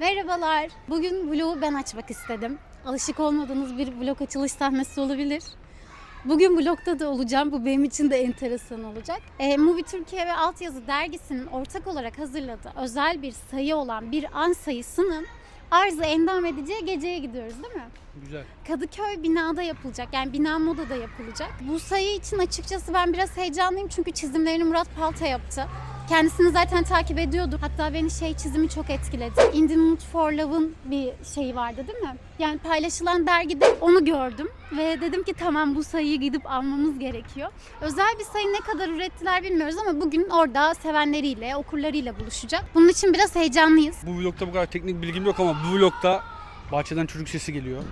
Merhabalar. Bugün vlogu ben açmak istedim. Alışık olmadığınız bir vlog açılış sahnesi olabilir. Bugün vlogda da olacağım. Bu benim için de enteresan olacak. E, Movie Türkiye ve Altyazı dergisinin ortak olarak hazırladığı özel bir sayı olan bir an sayısının arzı endam edeceği geceye gidiyoruz değil mi? Güzel. Kadıköy binada yapılacak. Yani bina modada yapılacak. Bu sayı için açıkçası ben biraz heyecanlıyım çünkü çizimlerini Murat Palta yaptı. Kendisini zaten takip ediyordum. Hatta beni şey çizimi çok etkiledi. In Mood for Love'ın bir şeyi vardı değil mi? Yani paylaşılan dergide onu gördüm. Ve dedim ki tamam bu sayıyı gidip almamız gerekiyor. Özel bir sayı ne kadar ürettiler bilmiyoruz ama bugün orada sevenleriyle, okurlarıyla buluşacak. Bunun için biraz heyecanlıyız. Bu vlogta bu kadar teknik bilgim yok ama bu vlogta bahçeden çocuk sesi geliyor.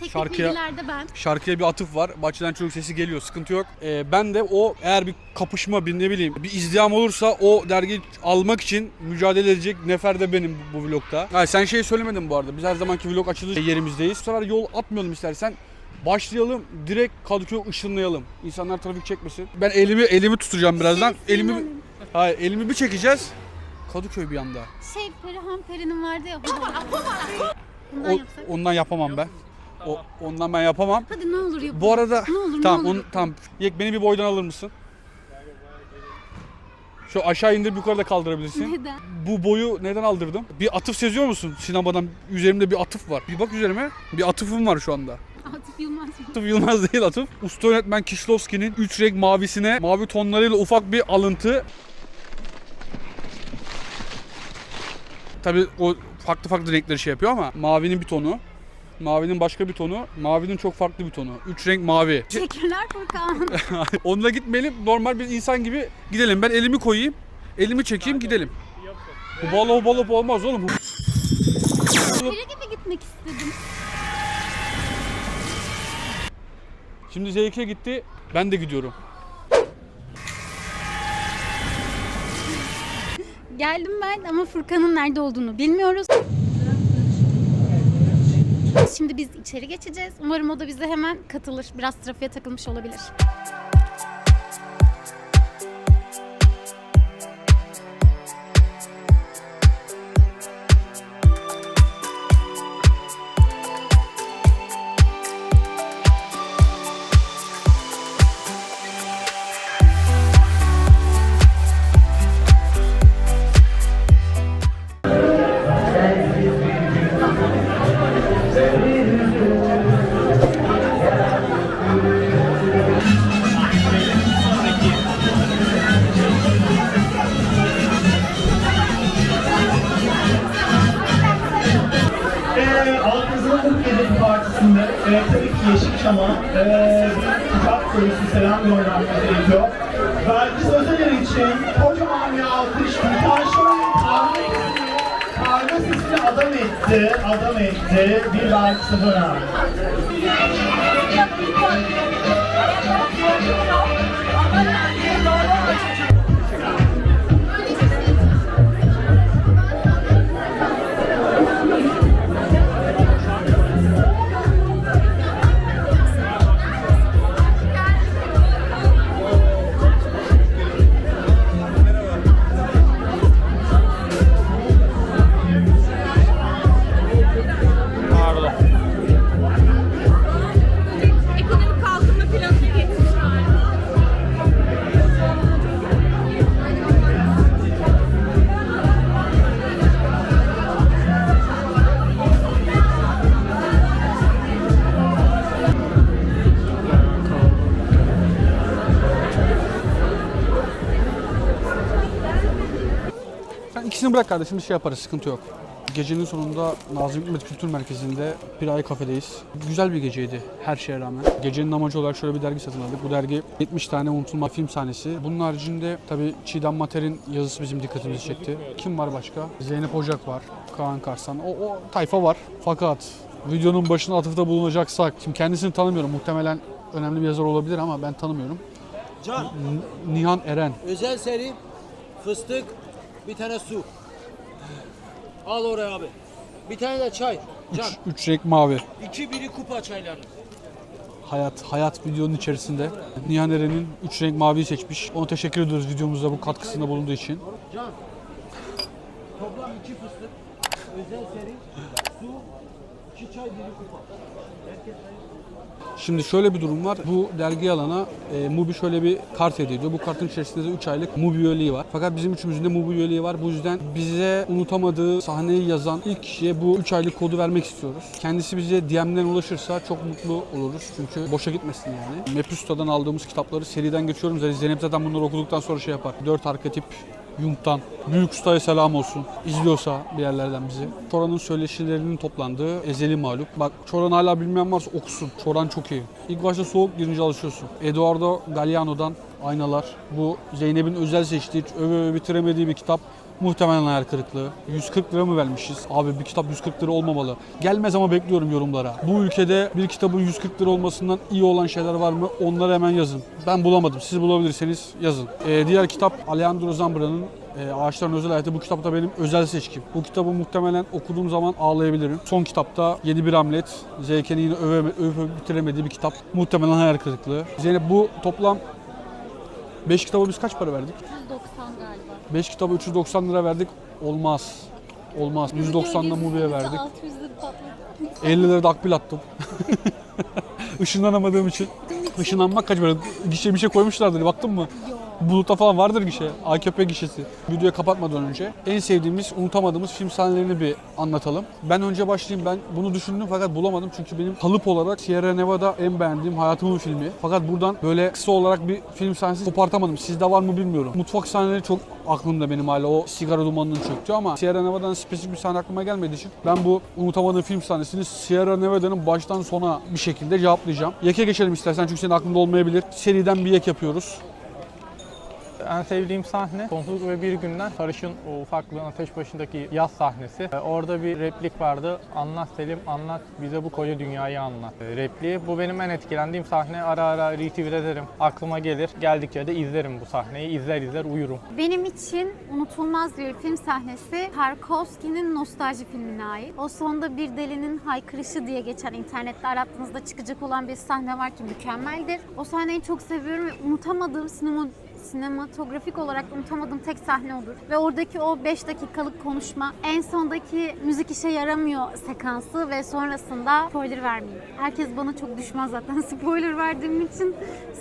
Teknik Şarkıya- bilgilerde ben. Şarkıya bir atıf var. Bahçeden çocuk sesi geliyor. Sıkıntı yok. Ee, ben de o eğer bir kapışma bir ne bileyim bir izdiham olursa o dergiyi almak için mücadele edecek nefer de benim bu, bu vlogta. Ha, sen şey söylemedin bu arada. Biz her zamanki vlog açılış yerimizdeyiz. Bu sefer yol atmayalım istersen. Başlayalım direkt Kadıköy ışınlayalım. İnsanlar trafik çekmesin. Ben elimi elimi tutacağım birazdan. Şey, elimi hayır elimi bir çekeceğiz. Kadıköy bir anda. Şey Perihan Peri'nin vardı ya. Bundan O, ondan yapamam ben. O, ondan ben yapamam. Hadi ne olur yapalım. Bu arada Ne olur, ne tamam olur. onu tamam. Yek beni bir boydan alır mısın? Şu aşağı indirip yukarıda kaldırabilirsin. Neden? Bu boyu neden aldırdım? Bir atıf seziyor musun? Sinemadan üzerimde bir atıf var. Bir bak üzerime. Bir atıfım var şu anda. Atıf Yılmaz. Atıf Yılmaz değil atıf. Usta yönetmen Kişlovski'nin 3 renk mavisine mavi tonlarıyla ufak bir alıntı. Tabii o farklı farklı renkleri şey yapıyor ama mavinin bir tonu, mavinin başka bir tonu, mavinin çok farklı bir tonu. 3 renk mavi. Teşekkürler Furkan. Onunla gitmeyelim. Normal bir insan gibi gidelim. Ben elimi koyayım. Elimi çekeyim gidelim. Hubala hubala olmaz oğlum. Peri gibi gitmek istedim. Şimdi Zeyke gitti. Ben de gidiyorum. Geldim ben ama Furkan'ın nerede olduğunu bilmiyoruz. Şimdi biz içeri geçeceğiz. Umarım o da bize hemen katılır. Biraz trafiğe takılmış olabilir. E, tabii ki Yeşilçam'a e, kitap dolusu selam göndermek gerekiyor. Belki Özeler için kocaman bir alkış, tane şöyle karma sesini, karma sesini adam etti, adam etti. Bir belki Sıfır ikisini bırak kardeşim bir şey yaparız sıkıntı yok. Gecenin sonunda Nazım Hikmet Kültür Merkezi'nde Piray Kafe'deyiz. Güzel bir geceydi her şeye rağmen. Gecenin amacı olarak şöyle bir dergi satın aldık. Bu dergi 70 tane unutulma film sahnesi. Bunun haricinde tabii Çiğdem Mater'in yazısı bizim dikkatimizi çekti. Kim var başka? Zeynep Ocak var. Kaan Karsan. O, o tayfa var. Fakat videonun başına atıfta bulunacaksak, şimdi kendisini tanımıyorum. Muhtemelen önemli bir yazar olabilir ama ben tanımıyorum. Can, Nihan Eren. özel seri fıstık, bir tane su. Al oraya abi. Bir tane de çay. Can, Üç, üç renk mavi. iki biri kupa çayları. Hayat Hayat videonun içerisinde Nihan Eren'in 3 renk maviyi seçmiş. Ona teşekkür ediyoruz videomuzda bu katkısında bulunduğu için. Can, toplam iki fıstık, özel seri su, iki çay, biri kupa. Şimdi şöyle bir durum var. Bu dergi alana e, Mubi şöyle bir kart hediye ediyor. Bu kartın içerisinde de 3 aylık Mubi üyeliği var. Fakat bizim üçümüzün de Mubi üyeliği var. Bu yüzden bize unutamadığı sahneyi yazan ilk kişiye bu 3 aylık kodu vermek istiyoruz. Kendisi bize DM'den ulaşırsa çok mutlu oluruz. Çünkü boşa gitmesin yani. Mepusta'dan aldığımız kitapları seriden geçiyorum. Zeynep zaten bunları okuduktan sonra şey yapar. 4 arketip Jung'tan. Büyük ustaya selam olsun. İzliyorsa bir yerlerden bizi. Çoran'ın söyleşilerinin toplandığı ezeli mağlup. Bak Çoran hala bilmeyen varsa okusun. Çoran çok iyi. İlk başta soğuk girince alışıyorsun. Eduardo Galeano'dan Aynalar. Bu Zeynep'in özel seçtiği, öve öve bitiremediği bir kitap. Muhtemelen hayal kırıklığı. 140 lira mı vermişiz? Abi bir kitap 140 lira olmamalı. Gelmez ama bekliyorum yorumlara. Bu ülkede bir kitabın 140 lira olmasından iyi olan şeyler var mı? Onları hemen yazın. Ben bulamadım. Siz bulabilirseniz yazın. Ee, diğer kitap Alejandro Zambra'nın e, Ağaçların Özel Hayatı. Bu kitap da benim özel seçkim. Bu kitabı muhtemelen okuduğum zaman ağlayabilirim. Son kitapta 7 bir Hamlet. Zeyken'i yine öve, öve bitiremediği bir kitap. Muhtemelen hayal kırıklığı. Zeynep bu toplam 5 kitaba biz kaç para verdik? 190 galiba. 5 kitabı 390 lira verdik. Olmaz. Olmaz. 190'da Mubi'ye verdik. 600 lira patladı. 50 lira da akbil attım. Işınlanamadığım için. Işınlanmak kaç böyle gişe bir şey koymuşlardır baktın mı? Bulutta falan vardır gişe. AKP gişesi. Videoyu kapatmadan önce en sevdiğimiz, unutamadığımız film sahnelerini bir anlatalım. Ben önce başlayayım. Ben bunu düşündüm fakat bulamadım. Çünkü benim kalıp olarak Sierra Nevada en beğendiğim hayatımın filmi. Fakat buradan böyle kısa olarak bir film sahnesi kopartamadım. Sizde var mı bilmiyorum. Mutfak sahneleri çok aklımda benim hala. O sigara dumanının çöktü ama Sierra Nevada'nın spesifik bir sahne aklıma gelmediği için ben bu unutamadığım film sahnesini Sierra Nevada'nın baştan sona bir şekilde cevaplayacağım. Yeke geçelim istersen çünkü senin aklında olmayabilir. Seriden bir yek yapıyoruz. En sevdiğim sahne Sonsuzluk ve Bir Günden Sarışın o ufaklığın ateş başındaki yaz sahnesi. Ee, Orada bir replik vardı. Anlat Selim anlat bize bu koca dünyayı anlat. Ee, Repliği bu benim en etkilendiğim sahne. Ara ara retweet ederim. Aklıma gelir. Geldikçe de izlerim bu sahneyi. İzler izler uyurum. Benim için unutulmaz bir film sahnesi Tarkovski'nin nostalji filmine ait. O sonda bir delinin haykırışı diye geçen internette arattığınızda çıkacak olan bir sahne var ki mükemmeldir. O sahneyi çok seviyorum ve unutamadığım sinema sinematografik olarak unutamadığım tek sahne odur. Ve oradaki o 5 dakikalık konuşma, en sondaki müzik işe yaramıyor sekansı ve sonrasında spoiler vermeyeyim. Herkes bana çok düşman zaten spoiler verdiğim için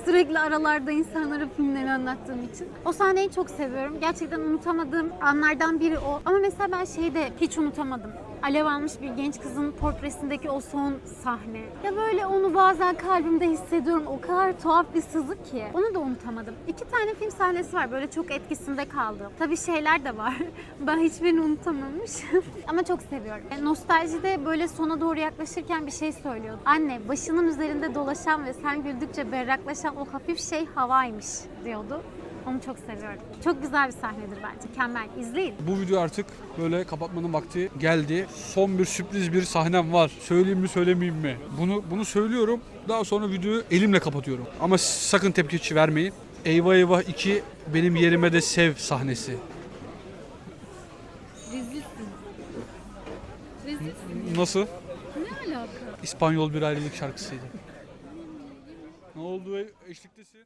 sürekli aralarda insanlara filmleri anlattığım için. O sahneyi çok seviyorum. Gerçekten unutamadığım anlardan biri o. Ama mesela ben şeyi de hiç unutamadım. Alev almış bir genç kızın portresindeki o son sahne. Ya böyle onu bazen kalbimde hissediyorum. O kadar tuhaf bir sızı ki. Onu da unutamadım. İki tane film sahnesi var. Böyle çok etkisinde kaldım. Tabii şeyler de var. Ben hiçbirini unutamamış. Ama çok seviyorum. E, Nostaljide böyle sona doğru yaklaşırken bir şey söylüyordu. Anne başının üzerinde dolaşan ve sen güldükçe berraklaşan o hafif şey havaymış diyordu. Onu çok seviyorum. Çok güzel bir sahnedir bence. Mükemmel. İzleyin. Bu video artık böyle kapatmanın vakti geldi. Son bir sürpriz bir sahnem var. Söyleyeyim mi söylemeyeyim mi? Bunu bunu söylüyorum. Daha sonra videoyu elimle kapatıyorum. Ama sakın tepki vermeyin. Eyvah Eyvah 2 benim yerime de sev sahnesi. Rezilsin. Rezilsin. Nasıl? Ne alaka? İspanyol bir ailelik şarkısıydı. Ne oldu? Eşliktesin.